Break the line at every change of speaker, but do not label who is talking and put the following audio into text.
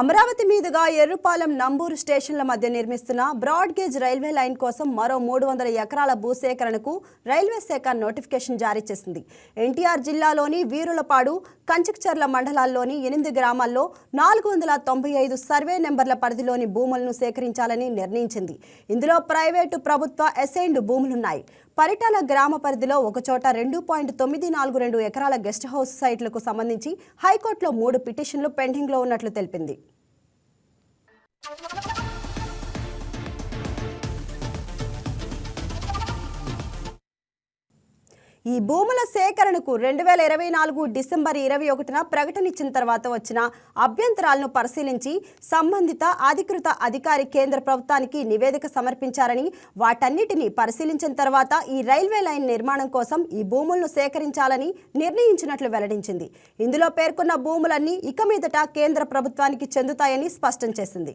అమరావతి మీదుగా ఎర్రుపాలెం నంబూరు స్టేషన్ల మధ్య నిర్మిస్తున్న బ్రాడ్ గేజ్ రైల్వే లైన్ కోసం మరో మూడు వందల ఎకరాల భూసేకరణకు రైల్వే శాఖ నోటిఫికేషన్ జారీ చేసింది. ఎన్టీఆర్ జిల్లాలోని వీరులపాడు కంచక్చర్ల మండలాల్లోని ఎనిమిది గ్రామాల్లో నాలుగు వందల తొంభై ఐదు సర్వే నెంబర్ల పరిధిలోని భూములను సేకరించాలని నిర్ణయించింది. ఇందులో ప్రైవేటు ప్రభుత్వ అసైన్డ్ భూములున్నాయి. పరిటాల గ్రామ పరిధిలో ఒకచోట రెండు పాయింట్ తొమ్మిది నాలుగు రెండు ఎకరాల గెస్ట్ హౌస్ సైట్లకు సంబంధించి హైకోర్టులో మూడు పిటిషన్లు పెండింగ్లో ఉన్నట్లు తెలిపింది. ఈ భూముల సేకరణకు రెండు వేల ఇరవై నాలుగు డిసెంబర్ ఇరవై ఒకటిన ప్రకటన ఇచ్చిన తర్వాత వచ్చిన అభ్యంతరాలను పరిశీలించి సంబంధిత అధికృత అధికారి కేంద్ర ప్రభుత్వానికి నివేదిక సమర్పించారని వాటన్నిటిని పరిశీలించిన తర్వాత ఈ రైల్వే లైన్ నిర్మాణం కోసం ఈ భూములను సేకరించాలని నిర్ణయించినట్లు వెల్లడించింది. ఇందులో పేర్కొన్న భూములన్నీ ఇక మీదట కేంద్ర ప్రభుత్వానికి చెందుతాయని స్పష్టం చేసింది.